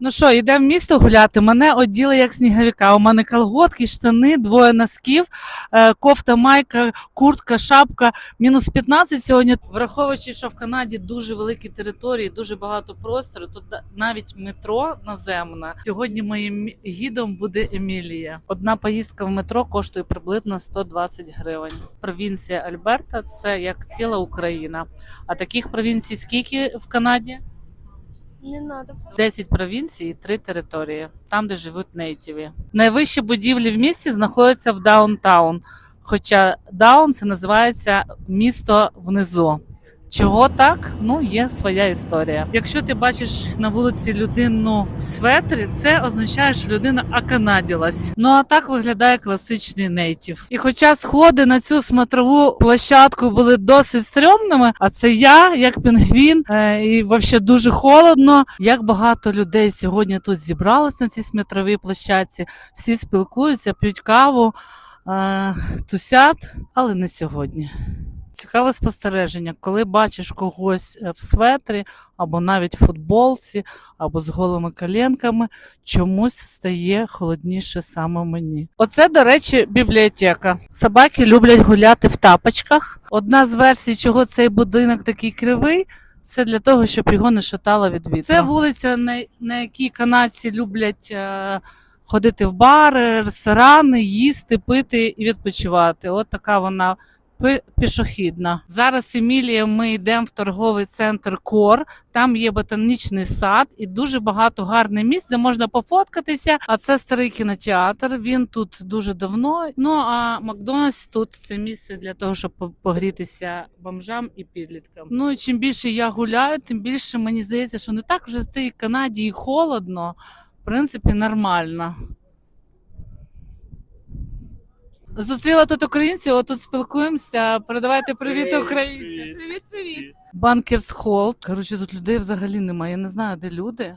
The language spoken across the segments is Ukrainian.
Ну що, йдемо в місто гуляти. Мене оділи як сніговика. У мене колготки, штани, двоє носків, е, кофта, майка, куртка, шапка. Мінус 15 сьогодні. Враховуючи, що в Канаді дуже великі території, дуже багато простору. Тут навіть метро наземне. Сьогодні моїм гідом буде Емілія. Одна поїздка в метро коштує приблизно 120 гривень. Провінція Альберта це як ціла Україна. А таких провінцій скільки в Канаді? Не надо. 10 провінцій і 3 території, там, де живуть нейтіві. Найвищі будівлі в місті знаходяться в даунтаун. Хоча даун це називається місто внизу. Чого так? Ну, є своя історія. Якщо ти бачиш на вулиці людину в светрі, це означає, що людина оканаділась. Ну а так виглядає класичний нейтів. І хоча сходи на цю смотрову площадку були досить стрьомними, а це я, як пінгвін, е, і взагалі дуже холодно. Як багато людей сьогодні тут зібралось на цій смотровій площадці, всі спілкуються, п'ють каву, е, тусять, але не сьогодні. Цікаве спостереження, коли бачиш когось е, в светрі, або навіть в футболці, або з голими коленками, чомусь стає холодніше саме мені. Оце, до речі, бібліотека. Собаки люблять гуляти в тапочках. Одна з версій, чого цей будинок такий кривий. Це для того, щоб його не шатало від вітру. Це вулиця, на, якій канадці люблять е, ходити в бари, ресторани, їсти, пити і відпочивати. От така вона пішохідна. Зараз Емілія, ми йдемо в торговий центр Кор. Там є ботанічний сад і дуже багато гарних місць, де можна пофоткатися. А це старий кінотеатр. Він тут дуже давно. Ну а Макдональдс тут це місце для того, щоб по- погрітися бомжам і підліткам. Ну і чим більше я гуляю, тим більше мені здається, що не так вже в цій Канаді і холодно. В принципі, нормально. Зустріла тут українців, отут спілкуємося. Передавайте привіт українцям. Привіт, привіт. Банкерс Холл. Коротше, тут людей взагалі немає. Я не знаю, де люди.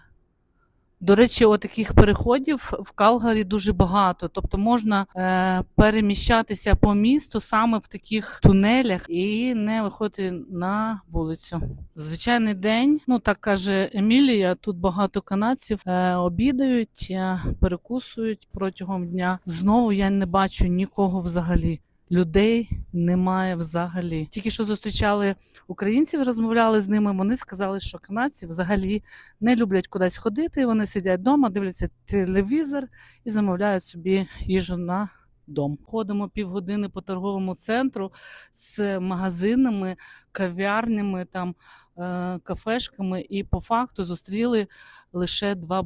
До речі, отаких переходів в Калгарі дуже багато. Тобто можна е, переміщатися по місту саме в таких тунелях і не виходити на вулицю. Звичайний день, ну так каже Емілія. Тут багато канадців е, обідають, е, перекусують протягом дня. Знову я не бачу нікого взагалі. Людей немає взагалі. Тільки що зустрічали українців, розмовляли з ними. Вони сказали, що канадці взагалі не люблять кудись ходити. Вони сидять вдома, дивляться телевізор і замовляють собі їжу на дом. Ходимо півгодини по торговому центру з магазинами, кав'ярнями, там е, кафешками, і по факту зустріли лише два